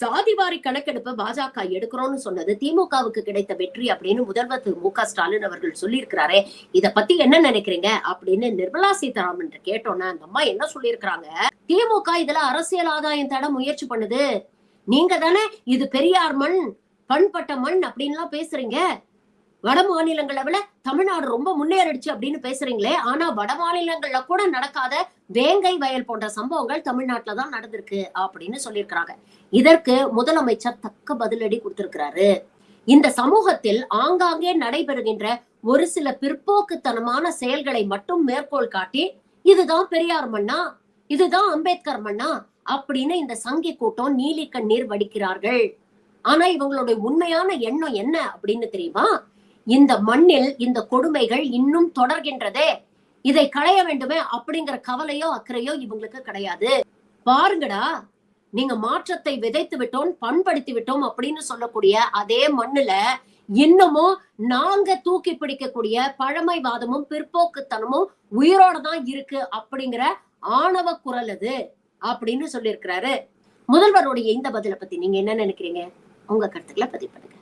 சாதிவாரி கணக்கெடுப்பை பாஜக எடுக்கிறோம்னு சொன்னது திமுகவுக்கு கிடைத்த வெற்றி அப்படின்னு முதல்வர் திரு மு க ஸ்டாலின் அவர்கள் சொல்லியிருக்கிறாரே. இத பத்தி என்ன நினைக்கிறீங்க? அப்படின்னு நிர்மலா சீதாராமன் கேட்டோன்னா அந்த அம்மா என்ன சொல்லியிருக்கிறாங்க? திமுக இதுல அரசியல் ஆதாயம் தட முயற்சி பண்ணுது. நீங்க தானே இது பெரியார் மண் பண்பட்ட மண் அப்படின்லாம் பேசுறீங்க. வட மாநிலங்களை விட தமிழ்நாடு ரொம்ப முன்னேறிடுச்சு அப்படின்னு பேசுறீங்களே ஆனா வட மாநிலங்கள்ல கூட நடக்காத வேங்கை வயல் போன்ற சம்பவங்கள் தமிழ்நாட்டுல தான் நடந்திருக்கு அப்படின்னு சொல்லியிருக்கிறாங்க. இதற்கு முதலமைச்சர் தக்க பதிலடி கொடுத்திருக்கிறாரு. இந்த சமூகத்தில் ஆங்காங்கே நடைபெறுகின்ற ஒரு சில பிற்போக்குத்தனமான செயல்களை மட்டும் மேற்கோள் காட்டி இதுதான் பெரியார் மண்ணா இதுதான் அம்பேத்கர் மண்ணா அப்படின்னு இந்த சங்கி கூட்டம் நீலி கண்ணீர் வடிக்கிறார்கள். ஆனா இவங்களுடைய உண்மையான எண்ணம் என்ன அப்படின்னு தெரியுமா? இந்த மண்ணில் இந்த கொடுமைகள் இன்னும் தொடர்கின்றதே. இதை களைய வேண்டுமே அப்படிங்கிற கவலையோ அக்கறையோ இவங்களுக்கு கிடையாது. பாருங்கடா நீங்க மாற்றத்தை விதைத்து விட்டோம் பண்படுத்தி விட்டோம் அப்படின்னு சொல்லக்கூடிய அதே மண்ணுல இன்னமும் நாங்க தூக்கி பிடிக்கக்கூடிய பழமைவாதமும் பிற்போக்குத்தனமும் உயிரோட தான் இருக்கு அப்படிங்கிற ஆணவ குரல் அது அப்படின்னு சொல்லியிருக்கிறாரு. முதல்வருடைய இந்த பதிலை பத்தி நீங்க என்ன நினைக்கிறீங்க? உங்க கருத்துக்களை பதிவு பண்ணுங்க.